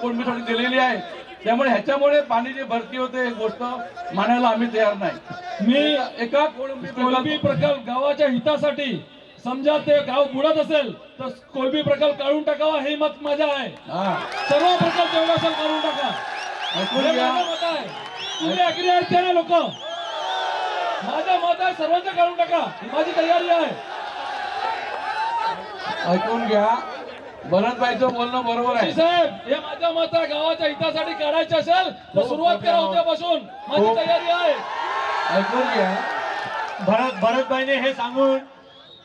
कोणमीसाठी दिलेली आहे. त्यामुळे ह्याच्यामुळे पाण्याची भरती होते गोष्ट मानायला आम्ही तयार नाही. मी एका कोळंबी कोलबी प्रकल्प गावाच्या हितासाठी समजा ते गाव बुडत असेल तर कोलबी प्रकल्प काढून टाकावा हे मत माझं आहे. हा. सर्व प्रकल्प जेवढा असेल काढून टाका. मत आहे. तुम्ही अग्री आहेत ते लोक? माझं मत आहे सर्वांचं काढून टाका. माझी तयारी आहे. ऐकून घ्या. भरतबाईचं बोलणं बरोबर आहे. साहेब हे माझं मत आहे गावाच्या हितासाठी काढायचं असेल तर हो, सुरुवात करा हो. उद्यापासून माझी हो. तयारी आहे. ऐकून घ्या. भरत भरतभाईने हे सांगून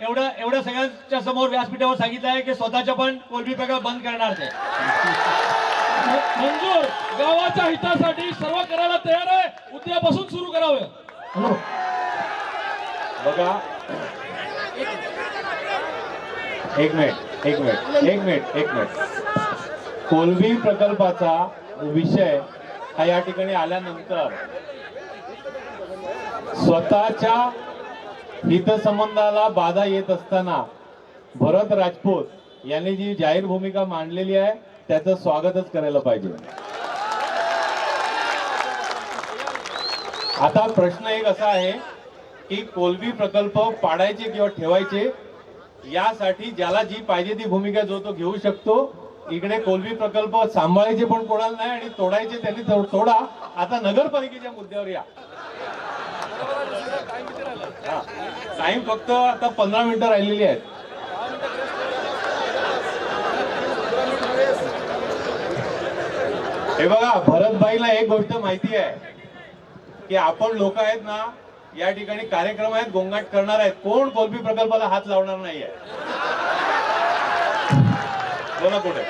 एवढं एवढं सगळ्यांच्या समोर व्यासपीठावर सांगितलं आहे की स्वतःच्या पण कोलबी प्रकल्प बंद करणार ते. मंजूर गावाच्या हितासाठी सर्व करायला तयार आहे. उद्यापासून सुरू करावं. बघा. एक मिनिट. एक मिनिट एक मिनिट एक मिनिट. कोलबी प्रकल्पाचा विषय हा या ठिकाणी आल्यानंतर स्वतःच्या हितसंबंधाला बाधा येत असताना भरत राजपूत यांनी जी जाहीर भूमिका मांडलेली आहे त्याचं स्वागतच करायला पाहिजे. आता प्रश्न एक असा आहे की कोलबी प्रकल्प पाडायचे किंवा ठेवायचे यासाठी ज्याला जी पाहिजे ती भूमिका जो तो घेऊ शकतो. इकडे कोलबी प्रकल्प सांभाळायचे पण कोणाला नाही आणि तोडायचे त्यांनी तोडा. आता नगरपालिकेच्या मुद्द्यावर या. टाइम फक्त आता पंधरा मिनिटं राहिलेली आहेत. हे बघा भरतभाईला एक गोष्ट माहिती आहे की आपण लोक आहेत ना या ठिकाणी कार्यक्रम आहेत गोंगाट करणार आहेत. कोण कोलबी प्रकल्पाला हात लावणार नाहीये? बोला कुठे